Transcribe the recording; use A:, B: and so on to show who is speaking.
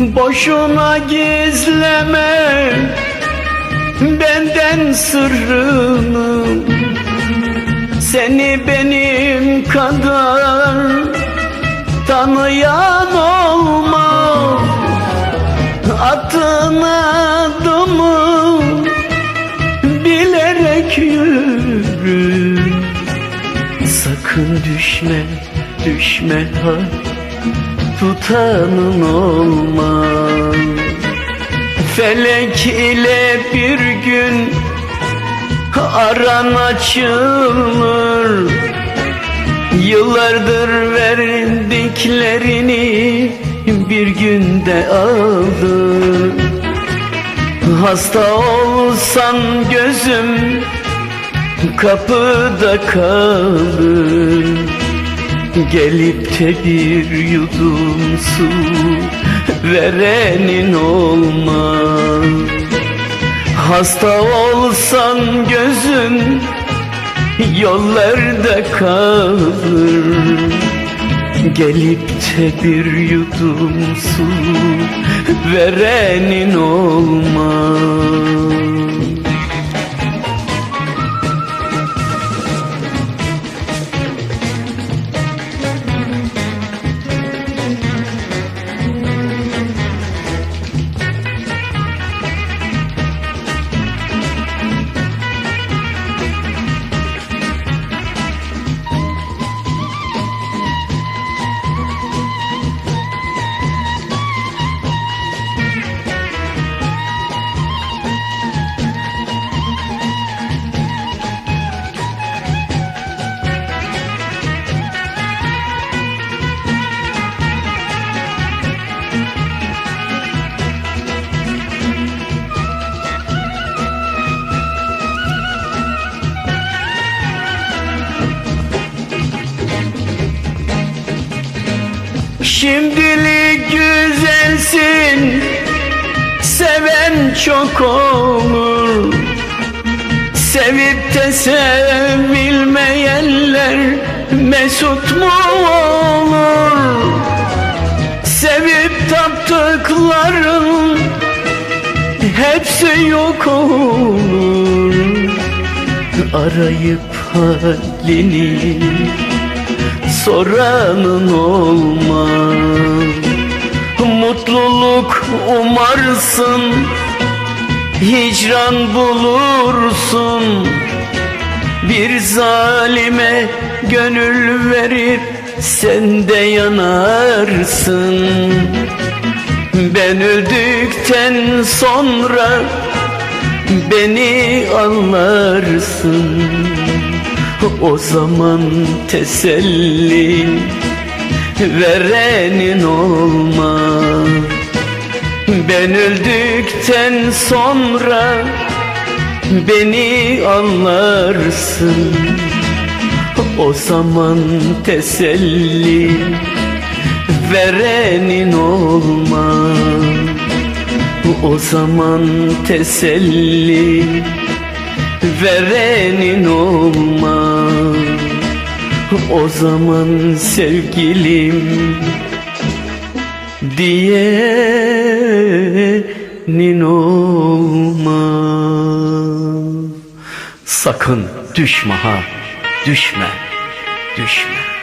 A: Boşuna gizleme benden sırrını. Seni benim kadar tanıyan olmaz Attığın adımı bilerek yürü. Sakın düşme, düşme ha Tutanın olmaz. Felek ile bir gün aran açılır Yıllardır verdiklerini bir günde alır Hasta olsan gözüm kapıda kalır Gelip de bir yudum su verenin olmaz. Hasta olsan gözün yollarda kalır. Gelip de bir yudum su verenin olmaz Şimdilik güzelsin Seven çok olur. Sevip de sevilmeyenler Mesut mu olur? Sevip taptıkların Hepsi yok olur. Arayıp halini soranın olmaz. Mutluluk umarsın Hicran bulursun. Bir zalime gönül verip sen de yanarsın. Ben öldükten sonra beni anlarsın o zaman teselli verenin olmaz. Ben öldükten sonra beni anlarsın. O zaman teselli verenin olmaz. O zaman teselli verenin olmaz. O zaman sevgilim diyenin olmaz. Sakın düşme ha düşme düşme